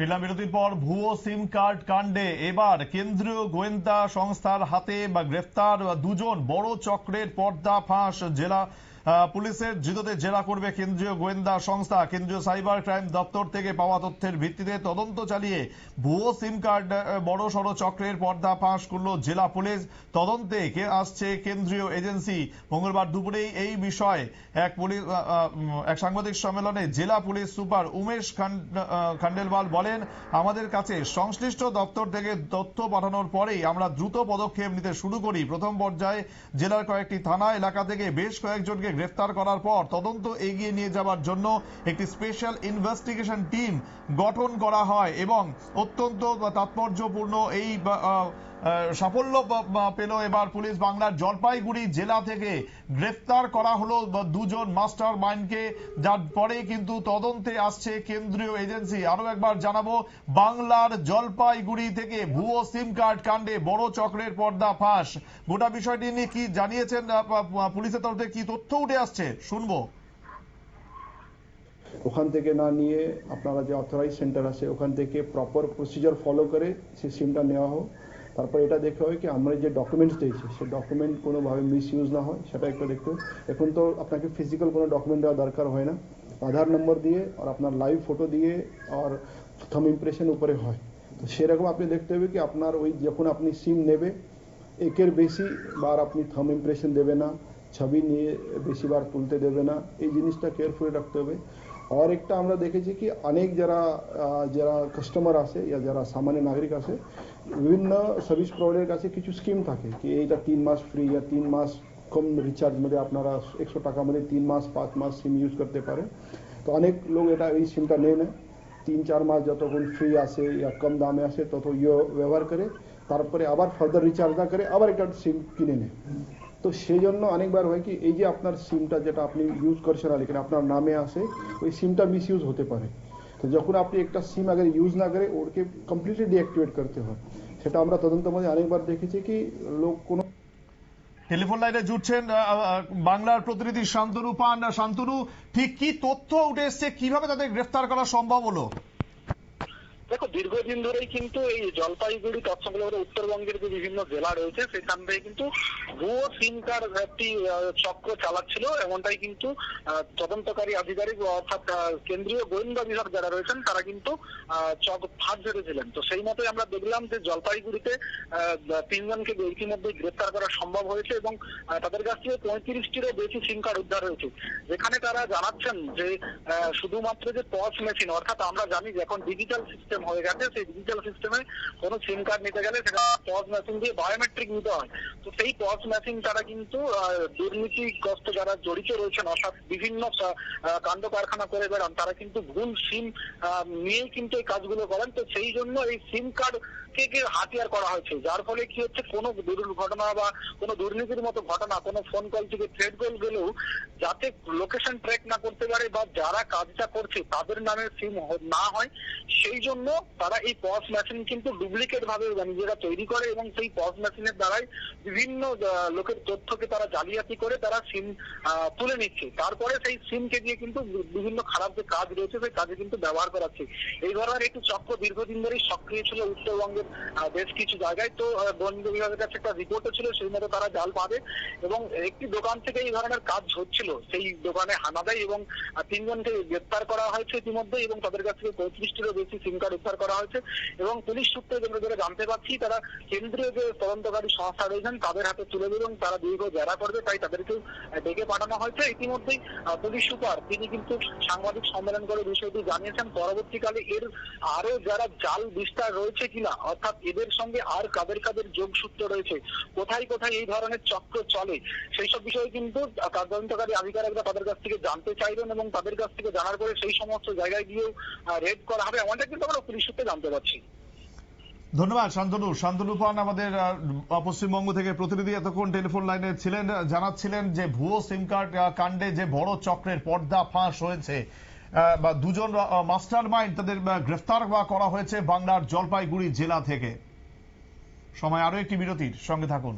ফিরলাম বিরতির পর ভুয়ো সিম কার্ড কাণ্ডে। এবার কেন্দ্রীয় গোয়েন্দা সংস্থার হাতে বা গ্রেফতার দুজন বড় চক্রের পর্দা ফাঁস জেলা পুলিশের ধৃতদের জেরা করবে কেন্দ্রীয় গোয়েন্দা সংস্থা। কেন্দ্রীয় সাইবার ক্রাইম দপ্তর থেকে পাওয়া তথ্যের ভিত্তিতে তদন্ত চালিয়ে ভুয়ো সিম কার্ড বড় সড় চক্রের পর্দা ফাঁস করল জেলা পুলিশ। তদন্তে কে আসছে কেন্দ্রীয় এজেন্সি? মঙ্গলবার দুপুরেই এই বিষয়ে এক পুলিশ এক সাংবাদিক সম্মেলনে জেলা পুলিশ সুপার উমেশ খান্ডেলওয়াল বলেন, আমাদের কাছে সংশ্লিষ্ট দপ্তর থেকে তথ্য পাঠানোর পরেই আমরা দ্রুত পদক্ষেপ নিতে শুরু করি। প্রথম পর্যায়ে জেলার কয়েকটি থানা এলাকা থেকে বেশ কয়েকজনকে গ্রেফতার করার পর তদন্ত এগিয়ে নিয়ে যাওয়ার জন্য একটি স্পেশাল ইনভেস্টিগেশন টিম গঠন করা হয় এবং অত্যন্ত তাৎপর্যপূর্ণ এই সাফল্য পেল এবার পুলিশ বাংলার জলপাইগুড়ি জেলা থেকে। গ্রেফতার করা হলো দুজন মাস্টার মাইন্ডকে, যার পরে কিন্তু তদন্তে আসছে কেন্দ্রীয় এজেন্সি। আরও একবার জানাব, বাংলার জলপাইগুড়ি থেকে ভুয়ো সিম কার্ড কাণ্ডে বড় চক্রের পর্দা ফাঁস। গোটা বিষয়টি নিয়ে কি জানিয়েছেন পুলিশের তরফে কি তথ্য উঠে আসছে? শুনব। ওখান থেকে না নিয়ে আপনারা যে অথরাইজ সেন্টার আছে, ওখান থেকে প্রপার প্রসিজার ফলো করে সেই সিমটা নেওয়া হোক। তারপর এটা দেখতে হয় কি আমরা যে ডকুমেন্টস দিয়েছি, সেই ডকুমেন্ট কোনোভাবে মিস ইউজ না হয়, সেটা একটু দেখতে এখন তো আপনাকে ফিজিক্যাল কোনো ডকুমেন্ট দেওয়া দরকার হয় না। আধার নম্বর দিয়ে আর আপনার লাইভ ফটো দিয়ে আর থাম ইমপ্রেশন উপরে হয়। তো সেরকম আপনি দেখতে হবে কি আপনার ওই যখন আপনি সিম নেবে, একের বেশি বার আপনি থাম ইমপ্রেশন দেবে না, ছবি নিয়ে বেশি বার তুলতে দেবে না। এই জিনিসটা কেয়ারফুলি রাখতে হবে। আর একটা আমরা দেখেছি কি অনেক যারা যারা কাস্টমার আছে ইয়া যারা সাধারণ নাগরিক আছে বিভিন্ন সার্ভিস প্রোভাইডার কাছে কিছু স্কিম থাকে কি এইটা 3 মাস ফ্রি ইয়া 3 মাস কম রিচার্জ মধ্যে আপনারা 100 টাকা মধ্যে 3 মাস 5 মাস সিম ইউজ করতে পারে তো অনেক লোক এটা এই সিমটা নেয় না তিন চার মাস যতক্ষণ ফ্রি আসে ইয়া কম দামে আসে তত ইয়ে ব্যবহার করে তারপরে আবার ফার্দার রিচার্জ না করে আবার একটা সিম কিনে নেয় তো সেই জন্য অনেকবার হয় কি, এই যে আপনার সিমটা যেটা আপনি ইউজ করছেন না লেকিন আপনার নামে আসে ওই সিমটা মিস ইউজ হতে পারে। তো যখন আপনি একটা সিম আগে ইউজ না করে ওরকে কমপ্লিটলি ডিঅ্যাক্টিভেট করতে হয়, সেটা আমরা তদন্ত মধ্যে অনেকবার দেখেছি কি, লোক কোনো টেলিফোন লাইনে জুটছেন বাংলার প্রতিনিধি শান্তনু পান। শান্তনু, ঠিক কি তথ্য উঠে এসছে? কীভাবে তাদের গ্রেফতার করা সম্ভব হলো? দেখো, দীর্ঘদিন ধরেই কিন্তু এই জলপাইগুড়ি তৎসংলগ্ন উত্তরবঙ্গের যে বিভিন্ন জেলা রয়েছে, সেখান থেকে কিন্তু ভুয়ো সিম কার্ড একটি চক্র চালাচ্ছিল। এমনটাই কিন্তু তদন্তকারী আধিকারিক অর্থাৎ কেন্দ্রীয় গোয়েন্দা বিভাগ যারা রয়েছেন, তারা কিন্তু চক ফাঁদ ধরেছিলেন। তো সেই মতোই আমরা দেখলাম যে জলপাইগুড়িতে তিনজনকে ইতিমধ্যে গ্রেফতার করা সম্ভব হয়েছে এবং তাদের কাছ থেকে পঁয়ত্রিশটিরও বেশি সিম কার্ড উদ্ধার হয়েছে। যেখানে তারা জানাচ্ছেন যে শুধুমাত্র যে পজ মেশিন, অর্থাৎ আমরা জানি যে এখন ডিজিটাল সিস্টেম হয়ে গেছে, সেই ডিজিটাল সিস্টেমে কোনো সিম কার্ড নিতে গেলে সেটা পজ মেশিন দিয়ে বায়োমেট্রিক নিতে হয়। তো সেই পজ মেশিন তারা কিন্তু দুর্নীতিগ্রস্ত যারা জড়িত রয়েছেন, অর্থাৎ বিভিন্ন কাণ্ড কারখানা করে বেড়ান, তারা কিন্তু ভুল সিম নিয়েই কিন্তু এই কাজগুলো করেন। তো সেই জন্য এই সিম কার্ড কে হাতিয়ার করা হয়েছে? যার ফলে কি হচ্ছে, কোনো দুর্ঘটনা বা কোনো দুর্নীতির মতো ঘটনা, কোনো ফোন কল থেকে থ্রেড কল গেলেও যাতে লোকেশন ট্র্যাক না করতে পারে বা যারা কাজটা করছে, তাদের নামে সিম না হয়, সেই জন্য তারা এই পস মেশিন কিন্তু ডুপ্লিকেট ভাবে নিজেরা তৈরি করে এবং সেই পস মেশিনের দ্বারাই বিভিন্ন লোকের তথ্যকে তারা জালিয়াতি করে তারা সিম তুলে নিচ্ছে। তারপরে সেই সিমকে দিয়ে কিন্তু বিভিন্ন খারাপ যে কাজ রয়েছে, সেই কাজে কিন্তু ব্যবহার করাচ্ছে এই ধরনের একটি চক্র দীর্ঘদিন ধরেই সক্রিয় ছিল উত্তরবঙ্গের বেশ কিছু জায়গায়। তো বন বিভাগের কাছে একটা রিপোর্টও ছিল, সেই মতো তারা জাল পাবে। এবং একটি দোকান থেকে এই ধরনের কাজ হচ্ছিল। সেই দোকানে হানা দেয় এবং তিনজনকে গ্রেপ্তার করা হয়েছে ইতিমধ্যে এবং তাদের কাছ থেকে পঁয়ত্রিশটিরও বেশি সিম কার্ড উদ্ধার করা হয়েছে এবং পুলিশ সূত্রে যেগুলো যেটা জানতে পারছি, তারা কেন্দ্রীয় যে তদন্তকারী সংস্থা রয়েছেন, তাদের হাতে তুলে দেবে এবং তারা দীর্ঘ জেরা করবে, তাই তাদেরকে ডেকে পাঠানো হয়েছে। ইতিমধ্যেই পুলিশ সুপার তিনি কিন্তু সাংবাদিক সম্মেলন করে বিষয়টি জানিয়েছেন। পরবর্তীকালে এর আরও যারা জাল বিস্তার রয়েছে কিনা, অর্থাৎ এদের সঙ্গে আর কাদের কাদের যোগসূত্র রয়েছে, কোথায় কোথায় এই ধরনের চক্র চলে, সেই সব বিষয়ে কিন্তু তদন্তকারী আধিকারিকরা তাদের কাছ থেকে জানতে চাইবেন এবং তাদের কাছ থেকে জানার পরে সেই সমস্ত জায়গায় গিয়েও রেড করা হবে। এমনটা কিন্তু আমরা পুলিশ সূত্রে জানতে পারছি। ধন্যবাদ, শান্তনু। শান্তনু পান আমাদের পশ্চিমবঙ্গ থেকে প্রতিনিধি এতক্ষণ টেলিফোন লাইনে ছিলেন, জানাচ্ছিলেন যে ভুয়ো সিম কার্ড কাণ্ডে যে বড় চক্রের পর্দা ফাঁস হয়েছে বা দুজন মাস্টার মাইন্ড তাদের গ্রেফতার করা হয়েছে বাংলার জলপাইগুড়ি জেলা থেকে। সময় আরও একটি বিরতির, সঙ্গে থাকুন।